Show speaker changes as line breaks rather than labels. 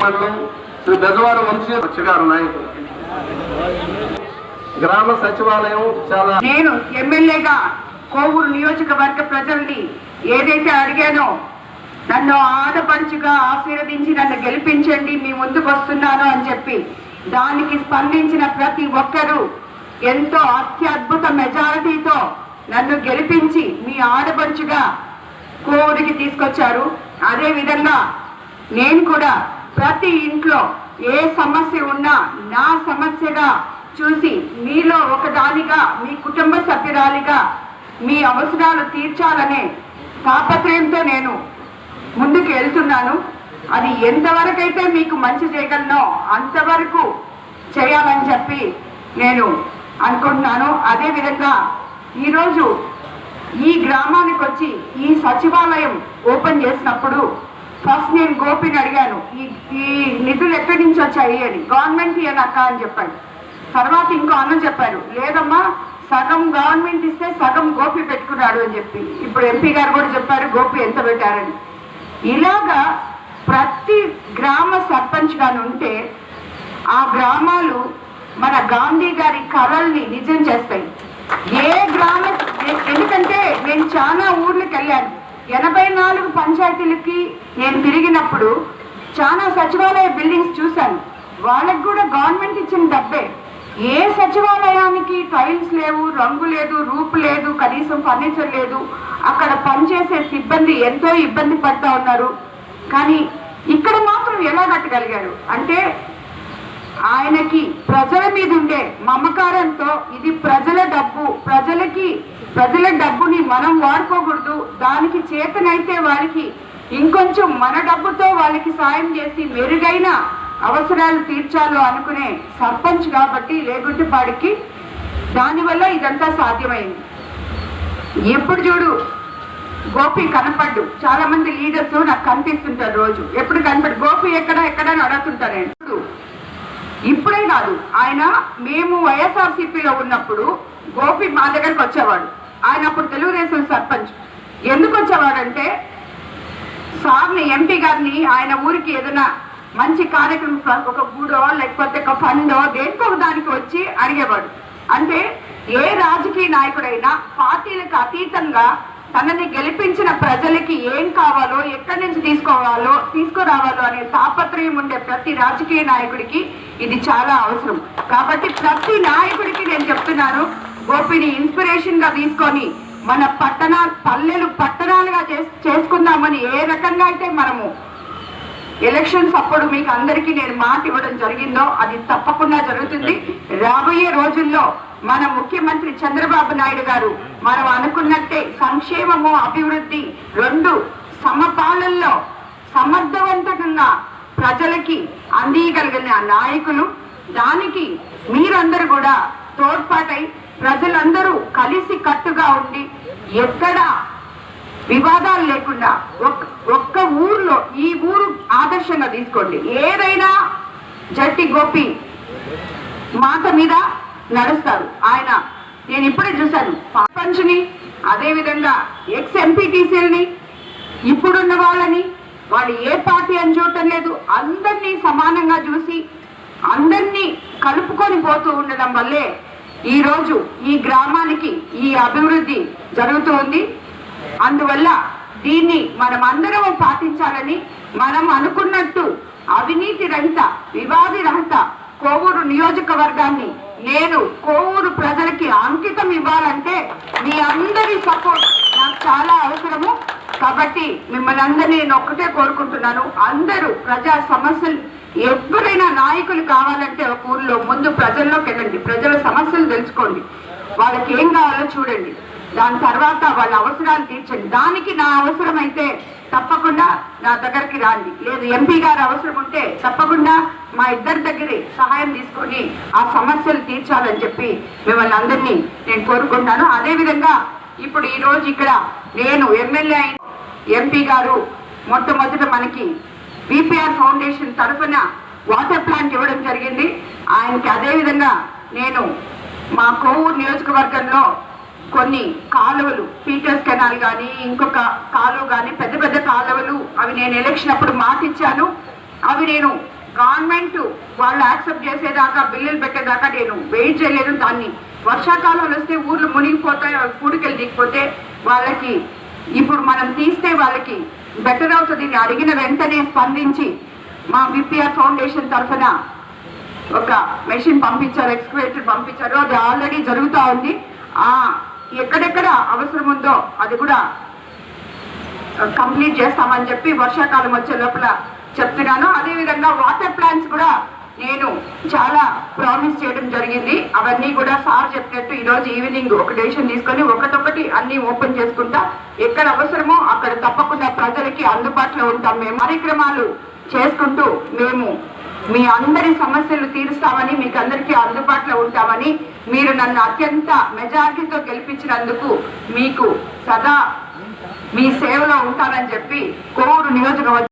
మండలం శ్రీ బెజవాడ వంశీ గారు నాయకులు. గ్రామ సచివాలయం చాలా
నేను ఎమ్మెల్యేగా కోవూరు నియోజకవర్గ ప్రజల్ని ఏదైతే అడిగానో నన్ను ఆడపడుచుగా ఆశీర్వదించి నన్ను గెలిపించండి మీ ముందుకు వస్తున్నాను అని చెప్పి దానికి స్పందించిన ప్రతి ఒక్కరూ ఎంతో అత్యద్భుత మెజారిటీతో నన్ను గెలిపించి మీ ఆడపడుచుగా కోవిడ్కి తీసుకొచ్చారు. అదే విధంగా నేను కూడా ప్రతి ఇంట్లో ఏ సమస్య ఉన్నా నా సమస్యగా చూసి మీలో ఒకదానిగా మీ కుటుంబ సభ్యురాలిగా మీ అవసరాలు తీర్చాలనే తాపత్రయంతో నేను ముందుకు వెళ్తున్నాను. అది ఎంతవరకైతే మీకు మంచి చేయగలనో అంతవరకు చేయాలని చెప్పి నేను అనుకుంటున్నాను. అదేవిధంగా ఈరోజు ఈ గ్రామానికి వచ్చి ఈ సచివాలయం ఓపెన్ చేసినప్పుడు ఫస్ట్ నేను గోపిని అడిగాను ఈ ఈ నిధులు ఎక్కడి నుంచి వచ్చాయి? అని. గవర్నమెంట్ అక్క అని చెప్పాడు. తర్వాత ఇంకో అన్న చెప్పారు లేదమ్మా సగం గవర్నమెంట్ ఇస్తే సగం గోపి పెట్టుకున్నాడు అని చెప్పి. ఇప్పుడు ఎంపీ గారు కూడా చెప్పారు గోపి ఎంత పెట్టారని. ఇలాగా ప్రతి గ్రామ సర్పంచ్ ఉంటే ఆ గ్రామాలు మన గాంధీ గారి కళల్ని నిజం చేస్తాయి. ఏ గ్రామ ఎందుకంటే నేను చాలా ఊర్లకు వెళ్ళాను. ఎనభై నాలుగు పంచాయతీలకి నేను తిరిగినప్పుడు చాలా సచివాలయ బిల్డింగ్స్ చూశాను. వాళ్ళకి కూడా గవర్నమెంట్ ఇచ్చిన డబ్బే. ఏ సచివాలయానికి టైల్స్ లేవు రంగు లేదు రూపు లేదు కనీసం ఫర్నిచర్ లేదు అక్కడ పనిచేసే సిబ్బంది ఎంతో ఇబ్బంది పడతా ఉన్నారు. కానీ ఇక్కడ మాత్రం ఎలా కట్టగలిగారు? అంటే ఆయనకి ప్రజల మీద ఉండే మమకారంతో ఇది ప్రజల డబ్బు ప్రజలకి ప్రజల డబ్బుని మనం వాడుకోకూడదు. దానికి చేతనైతే వాళ్ళకి ఇంకొంచెం మన డబ్బుతో వాళ్ళకి సాయం చేసి మెరుగైన అవసరాలు తీర్చాలో అనుకునే సర్పంచ్ కాబట్టి లేగుంటిపాడికి దానివల్ల ఇదంతా సాధ్యమైంది. ఎప్పుడు చూడు గోపి కనపడ్డు. చాలా మంది లీడర్స్ నాకు కనిపిస్తుంటారు రోజు. ఎప్పుడు కనపడు గోపి ఎక్కడ? ఎక్కడ అని అడుగుతుంటారు ఇప్పుడే కాదు. ఆయన మేము వైఎస్ఆర్సీపీలో ఉన్నప్పుడు గోపి మా దగ్గరకు వచ్చేవాడు. ఆయన అప్పుడు తెలుగుదేశం సర్పంచ్. ఎందుకు వచ్చేవాడంటే సార్ని ఎంపీ గారిని ఆయన ఊరికి ఏదైనా మంచి కార్యక్రమం ఒక గూడో లేకపోతే ఒక ఫండో దేనికో దానికి వచ్చి అడిగేవాడు. అంటే ఏ రాజకీయ నాయకుడైనా పార్టీలకు అతీతంగా తనని గెలిపించిన ప్రజలకి ఏం కావాలో ఎక్కడి నుంచి తీసుకోవాలో తీసుకురావాలో అనే తాపత్రయం ఉండే ప్రతి రాజకీయ నాయకుడికి ఇది చాలా అవసరం. కాబట్టి ప్రతి నాయకుడికి నేను చెప్తున్నాను గోపిని ఇన్స్పిరేషన్గా తీసుకొని మన పట్టణ పల్లెలు పట్టణాలుగా చేస్- చేసుకుందామని ఏ రకంగా అయితే మనము ఎలక్షన్స్ అప్పుడు మీకు అందరికీ నేను మాట ఇవ్వడం జరిగిందో అది తప్పకుండా జరుగుతుంది. రాబోయే రోజుల్లో మన ముఖ్యమంత్రి చంద్రబాబు నాయుడు గారు మనం అనుకున్నట్టే సంక్షేమము అభివృద్ధి రెండు సమపాలల్లో సమర్థవంతంగా ప్రజలకి అందియగలిగిన నాయకులు. దానికి మీరందరూ కూడా తోడ్పాటై ప్రజలందరూ కలిసి కట్టుగా ఉండి ఎక్కడ వివాదాలు లేకుండా ఒక్క ఊర్లో ఈ ఊరు ఆదర్శంగా తీసుకోండి. ఏదైనా జట్టి గోపి మాట మీద నడుస్తారు. ఆయన నేను ఇప్పుడే చూశాను పంచుని అదే విధంగా ఎక్స్ ఎంపీటీసీలని ఇప్పుడున్న వాళ్ళని వాళ్ళు ఏ పార్టీ అని చూడటం లేదు. అందరినీ సమానంగా చూసి అందరినీ కలుపుకొని పోతూ ఉండడం వల్లే ఈరోజు ఈ గ్రామానికి ఈ అభివృద్ధి జరుగుతూ ఉంది. అందువల్ల దీన్ని మనం అందరం పాటించాలని మనం అనుకున్నట్టు అవినీతి రహిత వివాది రహిత కోవూరు నియోజకవర్గాన్ని నేను కోవూరు ప్రజలకి అంకితం ఇవ్వాలంటే మీ అందరి సపోర్ట్ నాకు చాలా అవసరము. కాబట్టి మిమ్మల్ని అందరినీ నేను ఒక్కటే కోరుకుంటున్నాను. అందరూ ప్రజా సమస్యలు ఎవరైనా నాయకులు కావాలంటే ఒక ఊర్లో ముందు ప్రజల్లోకి వెళ్ళండి. ప్రజల సమస్యలు తెలుసుకోండి. వాళ్ళకి ఏం కావాలో చూడండి. దాని తర్వాత వాళ్ళ అవసరాలు తీర్చండి. దానికి నా అవసరం అయితే తప్పకుండా నా దగ్గరికి రాండి. లేదు ఎంపీ గారు అవసరం ఉంటే తప్పకుండా మా ఇద్దరి దగ్గరే సహాయం తీసుకొని ఆ సమస్యలు తీర్చాలని చెప్పి మిమ్మల్ని అందరినీ నేను కోరుకుంటున్నాను. అదే విధంగా ఇప్పుడు ఈ రోజు ఇక్కడ నేను ఎమ్మెల్యే అయిన ఎంపీ గారు మొట్టమొదట మనకి బీపీఆర్ ఫౌండేషన్ తరఫున వాటర్ ప్లాంట్ ఇవ్వడం జరిగింది. ఆయనకి అదే విధంగా నేను మా కోవూరు నియోజకవర్గంలో కొన్ని కాలువలు పీటర్స్ కెనాల్ కానీ ఇంకొక కాలువ కానీ పెద్ద పెద్ద కాలువలు అవి నేను ఎలక్షన్ అప్పుడు మాటిచ్చాను. అవి నేను గవర్నమెంట్ వాళ్ళు యాక్సెప్ట్ చేసేదాకా బిల్లులు పెట్టేదాకా నేను వెయిట్ చేయలేదు. దాన్ని వర్షాకాలంలో వస్తే ఊర్లు మునిగిపోతాయి కూడికెళ్ళి దిగిపోతే వాళ్ళకి ఇప్పుడు మనం తీస్తే వాళ్ళకి బెటర్ అవుతుంది. అడిగిన వెంటనే స్పందించి మా విపిఆర్ ఫౌండేషన్ తరఫున ఒక మెషిన్ పంపించారు ఎక్స్క్వేటర్ పంపించారు. అది ఆల్రెడీ జరుగుతూ ఉంది. ఆ ఎక్కడెక్కడ అవసరం ఉందో అది కూడా కంప్లీట్ చేస్తామని చెప్పి వర్షాకాలం వచ్చే లోపల చెప్తున్నాను. అదేవిధంగా వాటర్ ప్లాంట్స్ కూడా నేను చాలా ప్రామిస్ చేయడం జరిగింది. అవన్నీ కూడా సార్ చెప్పినట్టు ఈరోజు ఈవినింగ్ ఒక డెసిషన్ తీసుకొని ఒకటొకటి అన్ని ఓపెన్ చేసుకుంటా. ఎక్కడ అవసరమో అక్కడ తప్పకుండా ప్రజలకి అందుబాటులో ఉంటాం. మేము కార్యక్రమాలు చేసుకుంటూ మేము మీ అందరి సమస్యలు తీరుస్తామని మీకు అందరికీ అందుబాటులో ఉంటామని మీరు నన్ను అత్యంత మెజారిటీతో గెలిపించినందుకు మీకు సదా మీ సేవలో ఉంటానని చెప్పి కోవూరు నియోజకవర్గం